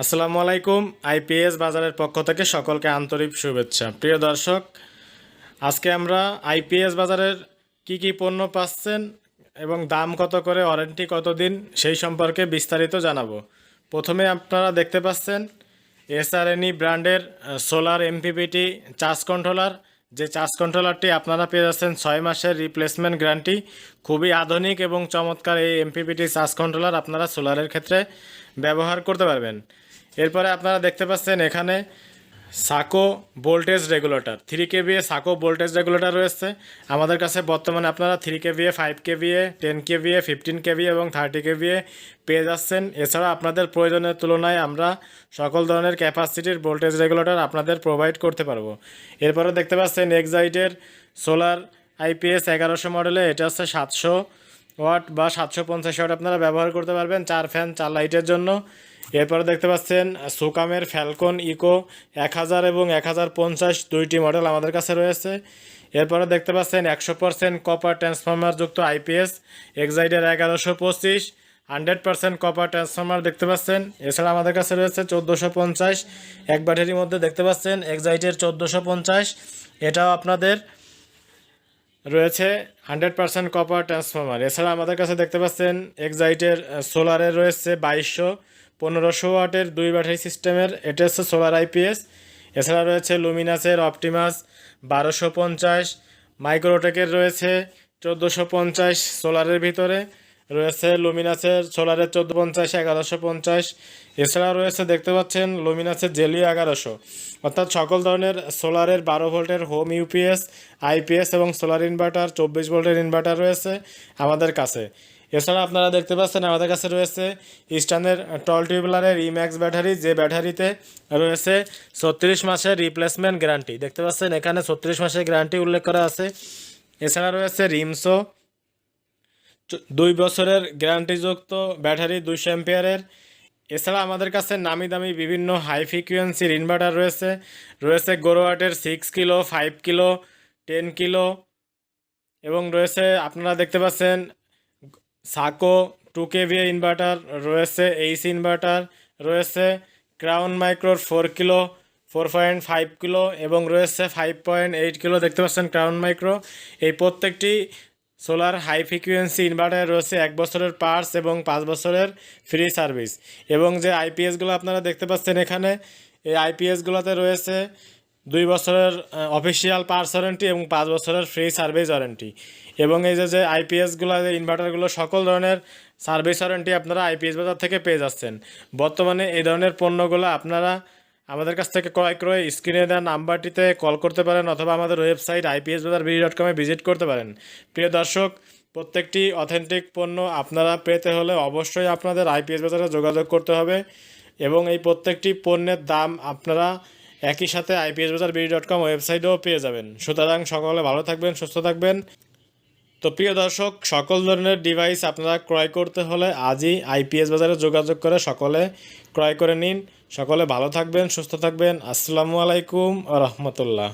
আসসালামু আলাইকুম, আইপিএস বাজারের পক্ষ থেকে সকলকে আন্তরিক শুভেচ্ছা। প্রিয় দর্শক, আজকে আমরা আইপিএস বাজারের কি কি পণ্য পাচ্ছেন এবং দাম কত করে, ওয়ারেন্টি কত দিন, সেই সম্পর্কে বিস্তারিত জানাব। প্রথমে আপনারা দেখতে পাচ্ছেন, এসআরএনই ব্র্যান্ডের সোলার এমপিপিটি চার্জ কন্ট্রোলার। যে চার্জ কন্ট্রোলারটি আপনারা পেয়ে যাচ্ছেন, ছয় মাসের রিপ্লেসমেন্ট গ্যারান্টি খুবই আধুনিক এবং চমৎকার এই এমপিপিটি চার্জ কন্ট্রোলার আপনারা সোলারের ক্ষেত্রে ব্যবহার করতে পারবেন। এরপরে আপনারা দেখতে পাচ্ছেন এখানে Sako voltage regulator three KVA Sako voltage regulator রয়েছে। আমাদের কাছে বর্তমানে আপনারা three KVA five KVA ten KVA fifteen KVA এবং থার্টি কেভিএ পেয়ে যাচ্ছেন। এছাড়া আপনাদের প্রয়োজনের তুলনায় আমরা সকল ধরনের ক্যাপাসিটির ভোল্টেজ রেগুলেটর আপনাদের প্রোভাইড করতে পারব। এরপরে দেখতে পাচ্ছেন এক্সাইটের সোলার আইপিএস এগারোশো মডেলে এটা হচ্ছে সাতশো ওয়াট বা সাতশো পঞ্চাশ ওয়াট আপনারা ব্যবহার করতে পারবেন চার ফ্যান, চার লাইটের জন্য। এরপরে দেখতে পাচ্ছেন সুকামের ফ্যালকন ইকো এক হাজার এবং এক হাজার পঞ্চাশ দুইটি মডেল আমাদের কাছে রয়েছে। এরপরে দেখতে পাচ্ছেন, একশো পার্সেন্ট কপার ট্রান্সফর্মার যুক্ত আইপিএস এক্সাইডের এগারোশো পঁচিশ, হান্ড্রেড পার্সেন্ট কপার ট্রান্সফর্মার দেখতে পাচ্ছেন, এছাড়া আমাদের কাছে রয়েছে চোদ্দোশো পঞ্চাশ। এক ব্যাটারির মধ্যে দেখতে পাচ্ছেন এক্সাইটের চোদ্দোশো পঞ্চাশ। এটাও আপনাদের রয়েছে হান্ড্রেড পার্সেন্ট কপার ট্রান্সফর্মার এছাড়া আমাদের কাছে দেখতে পাচ্ছেন এক্সাইটের সোলারের রয়েছে বাইশশো, পনেরোশো ওয়াটের দুই ব্যাটারি সিস্টেমের এটা হচ্ছে সোলার আইপিএস এছাড়া রয়েছে লুমিনাসের অপটিমাস বারোশো পঞ্চাশ মাইক্রোটেকের রয়েছে চোদ্দোশো পঞ্চাশ সোলারের ভিতরে। রয়েছে লুমিনাসের সোলারের চোদ্দ পঞ্চাশ, এগারোশো পঞ্চাশ। এছাড়া রয়েছে, দেখতে পাচ্ছেন, লুমিনাসের জেলি এগারোশো। অর্থাৎ সকল ধরনের সোলারের বারো ভোল্টের হোম ইউপিএস, আইপিএস এবং সোলার ইনভার্টার, চব্বিশ ভোল্টের ইনভার্টার রয়েছে আমাদের কাছে। এছাড়া আপনারা দেখতে পাচ্ছেন, আমাদের কাছে রয়েছে ইস্টার্নের টল টিউবলারের ইম্যাক্স ব্যাটারি, যে ব্যাটারিতে রয়েছে ছত্রিশ মাসের রিপ্লেসমেন্ট গ্যারান্টি। দেখতে পাচ্ছেন, এখানে ছত্রিশ মাসের গ্যারান্টি উল্লেখ করা আছে। এছাড়া রয়েছে রিমসো দুই বছরের গ্যারান্টিযুক্ত ব্যাটারি দুইশো অ্যাম্পিয়ারের। এছাড়া আমাদের কাছে নামি দামি বিভিন্ন হাই ফ্রিকুয়েন্সির ইনভার্টার রয়েছে। রয়েছে গোরোয়াটের six kilo five kilo ten kilo এবং রয়েছে আপনারা দেখতে পাচ্ছেন সাকো টু কেভিএ ইনভার্টার রয়েছে এইচ ইনভার্টার রয়েছে crown মাইক্রোর four kilo four point five kilo এবং রয়েছে ফাইভ পয়েন্ট এইট কিলো দেখতে পাচ্ছেন ক্রাউন মাইক্রো এই প্রত্যেকটি সোলার হাই ফ্রিকুয়েন্সি ইনভার্টার রয়েছে এক বছরের পার্টস এবং পাঁচ বছরের ফ্রি সার্ভিস। এবং যে আইপিএসগুলো আপনারা দেখতে পাচ্ছেন এখানে, এই আইপিএসগুলোতে রয়েছে দুই বছরের অফিসিয়াল পার্স ওয়ারেন্টি এবং পাঁচ বছরের ফ্রি সার্ভিস ওয়ারেন্টি এবং এই যে যে আইপিএসগুলো যে ইনভার্টারগুলো সকল ধরনের সার্ভিস ওয়ারেন্টি আপনারা আইপিএস বাজার থেকে পেয়ে যাচ্ছেন। বর্তমানে এই ধরনের পণ্যগুলো আপনারা আমাদের কাছ থেকে ক্রয় করে স্ক্রিনে দেওয়া নাম্বারটিতে কল করতে পারেন অথবা আমাদের website IPS Bazar BD dot কমে ভিজিট করতে পারেন। প্রিয় দর্শক, প্রত্যেকটি অথেন্টিক পণ্য আপনারা পেতে হলে অবশ্যই আপনাদের আইপিএস বাজারে যোগাযোগ করতে হবে এবং এই প্রত্যেকটি পণ্যের দাম আপনারা একই সাথে আইপিএস বাজার বিডি ডট কম ওয়েবসাইটেও পেয়ে যাবেন। সুতরাং সকলে ভালো থাকবেন, সুস্থ থাকবেন। তো প্রিয় দর্শক, সকল ধরনের ডিভাইস আপনারা ক্রয় করতে হলে আজই আইপিএস বাজারে যোগাযোগ করে সকলে ক্রয় করে নিন। সকলে ভালো থাকবেন, সুস্থ থাকবেন। আসসালামু আলাইকুম রহমতুল্লাহ।